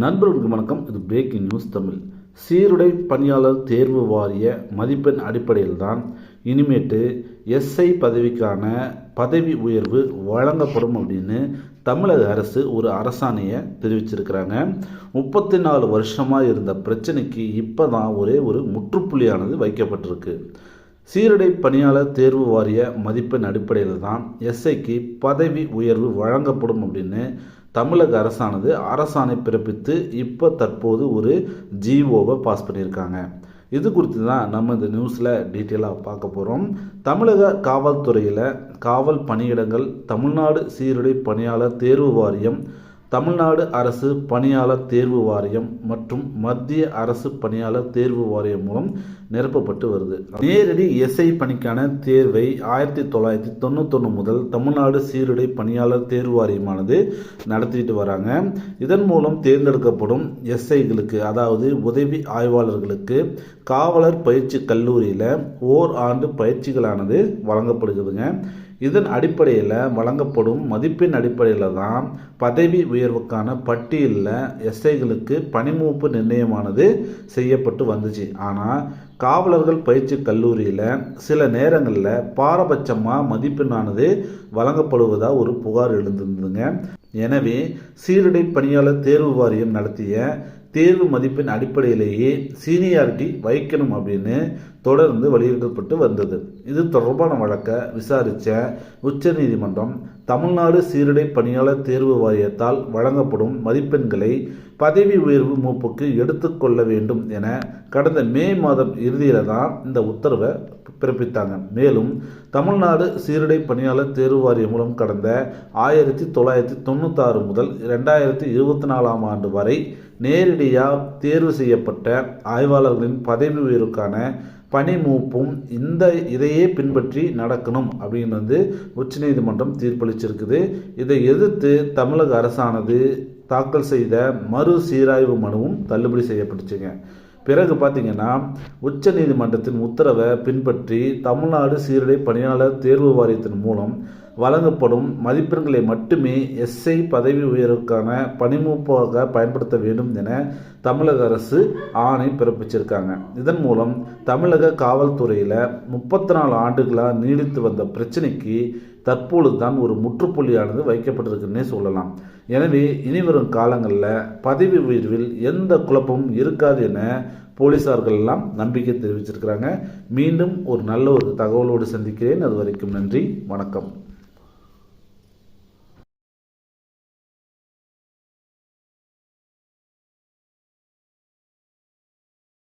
நண்பர்களுக்கு வணக்கம். இது பிரேக்கிங் நியூஸ் தமிழ். சீருடை பணியாளர் தேர்வு வாரிய மதிப்பெண் அடிப்படையில் தான் இனிமேட்டு எஸ்ஐ பதவிக்கான பதவி உயர்வு வழங்கப்படும் அப்படின்னு தமிழக அரசு ஒரு அரசாணையை தெரிவிச்சிருக்கிறாங்க. முப்பத்தி நாலு வருஷமாக இருந்த பிரச்சனைக்கு இப்போ தான் ஒரே ஒரு முற்றுப்புள்ளியானது வைக்கப்பட்டிருக்கு. சீருடை பணியாளர் தேர்வு வாரிய மதிப்பெண் அடிப்படையில் தான் எஸ்ஐக்கு பதவி உயர்வு வழங்கப்படும் அப்படின்னு தமிழக அரசானது அரசாணை பிறப்பித்து இப்போ தற்போது ஒரு ஜிஓவை பாஸ் பண்ணியிருக்காங்க. இது குறித்து தான் நம்ம இந்த நியூஸில் டீட்டெயிலாக பார்க்க போகிறோம் தமிழக காவல்துறையில் காவல் பணியிடங்கள் தமிழ்நாடு சீருடை பணியாளர் தேர்வு வாரியம் தமிழ்நாடு அரசு பணியாளர் தேர்வு வாரியம் மற்றும் மத்திய அரசு பணியாளர் தேர்வு வாரியம் மூலம் நிரப்பப்பட்டு வருது. நேரடி எஸ்ஐ பணிக்கான தேர்வை ஆயிரத்தி தொள்ளாயிரத்தி தொண்ணூத்தொன்று முதல் தமிழ்நாடு சீருடை பணியாளர் தேர்வு வாரியமானது நடத்திட்டு வராங்க. இதன் மூலம் தேர்ந்தெடுக்கப்படும் எஸ்ஐகளுக்கு அதாவது உதவி ஆய்வாளர்களுக்கு காவலர் பயிற்சி கல்லூரியில் ஓர் ஆண்டு பயிற்சிகளானது வழங்கப்படுகிறதுங்க. இதன் அடிப்படையில் வழங்கப்படும் மதிப்பின் அடிப்படையில் தான் பதவி உயர்வுக்கான பட்டியலில் எஸ்ஐகளுக்கு பணிமூப்பு நிர்ணயமானது செய்யப்பட்டு வந்துச்சு. ஆனால் காவலர்கள் பயிற்சி கல்லூரியில் சில நேரங்களில் பாரபட்சமாக மதிப்பெண்ணானது வழங்கப்படுவதாக ஒரு புகார் எழுந்திருந்ததுங்க. எனவே சீருடை பணியாளர் தேர்வு வாரியம் நடத்திய தேர்வு மதிப்பின் அடிப்படையிலேயே சீனியாரிட்டி வைக்கணும் அப்படின்னு தொடர்ந்து வலியுறுத்தப்பட்டு வந்தது. இது தொடர்பான வழக்கை விசாரித்த உச்சநீதிமன்றம் தமிழ்நாடு சீருடை பணியாளர் தேர்வு வாரியத்தால் வழங்கப்படும் மதிப்பெண்களை பதவி உயர்வு மூப்புக்கு எடுத்துக்கொள்ள வேண்டும் என கடந்த மே மாதம் இறுதியில் தான் இந்த உத்தரவை பிறப்பித்தாங்க. மேலும் தமிழ்நாடு சீருடை பணியாளர் தேர்வு வாரியம் மூலம் கடந்த ஆயிரத்தி தொள்ளாயிரத்தி தொண்ணூத்தாறு முதல் ரெண்டாயிரத்தி இருபத்தி நாலாம் ஆண்டு வரை நேரடியாக தேர்வு செய்யப்பட்ட ஆய்வாளர்களின் பதவி உயர்வுக்கான பணி மூப்பும் இந்த இதையே பின்பற்றி நடக்கணும் அப்படின்னு வந்து உச்சநீதிமன்றம் தீர்ப்பளிச்சிருக்குது. இதை எதிர்த்து தமிழக அரசானது தாக்கல் செய்த மறு சீராய்வு மனுவும் தள்ளுபடி செய்யப்பட்டுச்சுங்க. பிறகு பார்த்தீங்கன்னா உச்ச நீதிமன்றத்தின் உத்தரவை பின்பற்றி தமிழ்நாடு சீருடை பணியாளர் தேர்வு வாரியத்தின் மூலம் வழங்கப்படும் மதிப்பெண்களை மட்டுமே எஸ்ஐ பதவி உயர்வுக்கான பணிமூப்பாக பயன்படுத்த வேண்டும் என தமிழக அரசு ஆணை பிறப்பிச்சிருக்காங்க. இதன் மூலம் தமிழக காவல்துறையில் முப்பத்தி நாலு ஆண்டுகளாக நீடித்து வந்த பிரச்சனைக்கு தற்பொழுது தான் ஒரு முற்றுப்புள்ளியானது வைக்கப்பட்டிருக்குன்னே சொல்லலாம். எனவே இனிவரும் காலங்களில் பதவி உயர்வில் எந்த குழப்பமும் இருக்காது என போலீசார்கள் எல்லாம் நம்பிக்கை தெரிவிச்சிருக்கிறாங்க. மீண்டும் ஒரு நல்ல ஒரு தகவலோடு சந்திக்கிறேன். அது வரைக்கும் நன்றி. வணக்கம்.